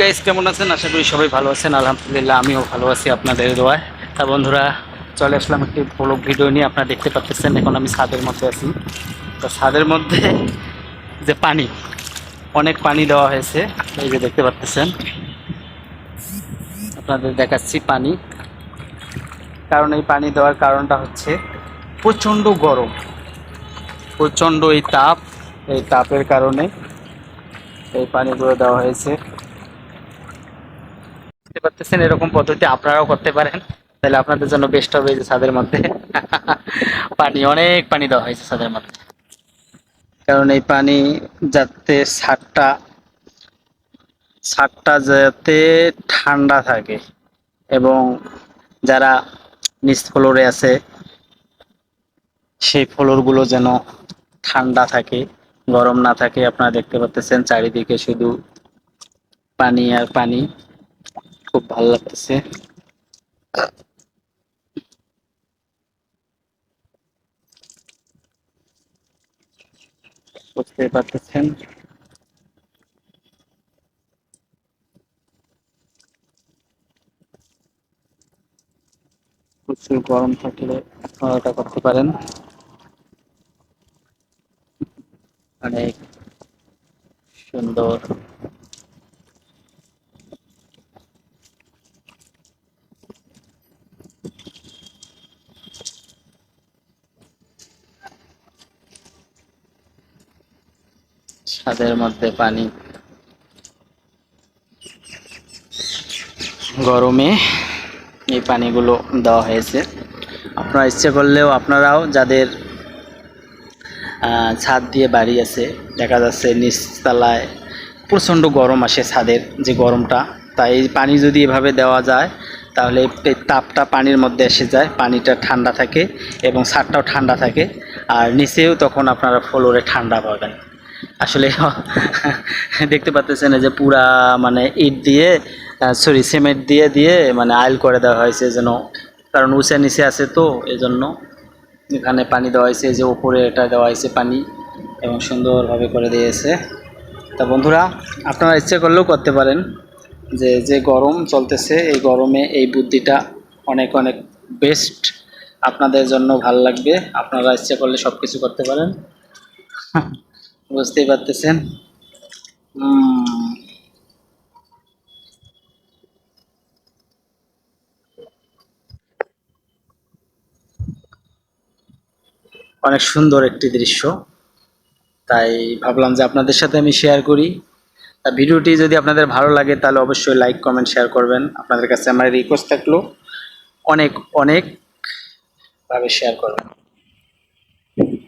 Guys কেমন আছেন? আশা করি সবাই ভালো আছেন। আলহামদুলিল্লাহ, আমিও ভালো আছি আপনাদের দোয়ায়। তা বন্ধুরা, চলে আসলাম একটি ব্লগ ভিডিও নিয়ে। আপনারা দেখতে পাচ্ছেন এখন আমি ছাদের মধ্যে আছি। তো ছাদের মধ্যে যে পানি, অনেক পানি দেওয়া হয়েছে। এই যে দেখতে পাচ্ছেন আপনাদের দেখাচ্ছি পানি। কারণ এই পানি দেওয়ার কারণটা হচ্ছে প্রচণ্ড গরম। প্রচণ্ড এই তাপ, এই তাপের কারণে এই পানিগুলো দেওয়া হয়েছে। দেখতে পাচ্ছেন এরকম পদ্ধতি আপনারাও করতে পারেন। তাহলে আপনাদের জন্য বেস্ট হবে যে ছাদের মধ্যে। পানি, অনেক পানি দেওয়া হয়েছে ছাদের মধ্যে। কারণ এই পানি যাতে ছাদটা ছাদটা যাতে ঠান্ডা থাকে এবং যারা নিচ ফ্লোরে আছে, সেই ফ্লোরগুলো যেন ঠান্ডা থাকে, গরম না থাকে, আপনারা দেখতে পাচ্ছেন চারিদিকে শুধু পানি আর পানি। খুব ভালো লাগতেছে। বুঝতে পারতেছেন। প্রচুর গরম থাকলে আপনারা এটা করতে পারেন। অনেক সুন্দর ছাদের মধ্যে পানি। গরমে এই পানিগুলো দেওয়া হয়েছে। আপনারা ইচ্ছে করলেও আপনারাও যাদের ছাদ দিয়ে বাড়ি আছে, দেখা যাচ্ছে নিচতলায় প্রচণ্ড গরম আসে ছাদের যে গরমটা, তাই পানি যদি এভাবে দেওয়া যায়, তাহলে তাপটা পানির মধ্যে এসে যায়, পানিটা ঠান্ডা থাকে এবং ছাদটাও ঠান্ডা থাকে। আর নিচেও তখন আপনারা ফ্লোরে ঠান্ডা পাবেন। আসলে দেখতে পাচ্ছেন এই যে পুরা মানে ইট দিয়ে সরি সিমেন্ট দিয়ে দিয়ে মানে আইল করে দেওয়া হয়েছে যেন, কারণ উঁচা নিচে আছে তো এই জন্য এখানে পানি দেওয়া হয়েছে যে উপরে এটা দেওয়া হয়েছে পানি এবং সুন্দরভাবে করে দিয়েছে। তা বন্ধুরা, আপনারা ইচ্ছে করলেও করতে পারেন যে যে গরম চলতেছে, এই গরমে এই বুদ্ধিটা অনেক অনেক বেস্ট আপনাদের জন্য ভালো লাগবে। আপনারা ইচ্ছে করলে সব কিছু করতে পারেন। বুঝতেই পারতেছেন। অনেক সুন্দর একটি দৃশ্য। তাই ভাবলাম যে আপনাদের সাথে আমি শেয়ার করি। ভিডিওটি যদি আপনাদের ভালো লাগে, তাহলে অবশ্যই লাইক কমেন্ট শেয়ার করবেন। আপনাদের কাছে আমার রিকোয়েস্ট থাকল, অনেক অনেক ভাবে শেয়ার করবেন।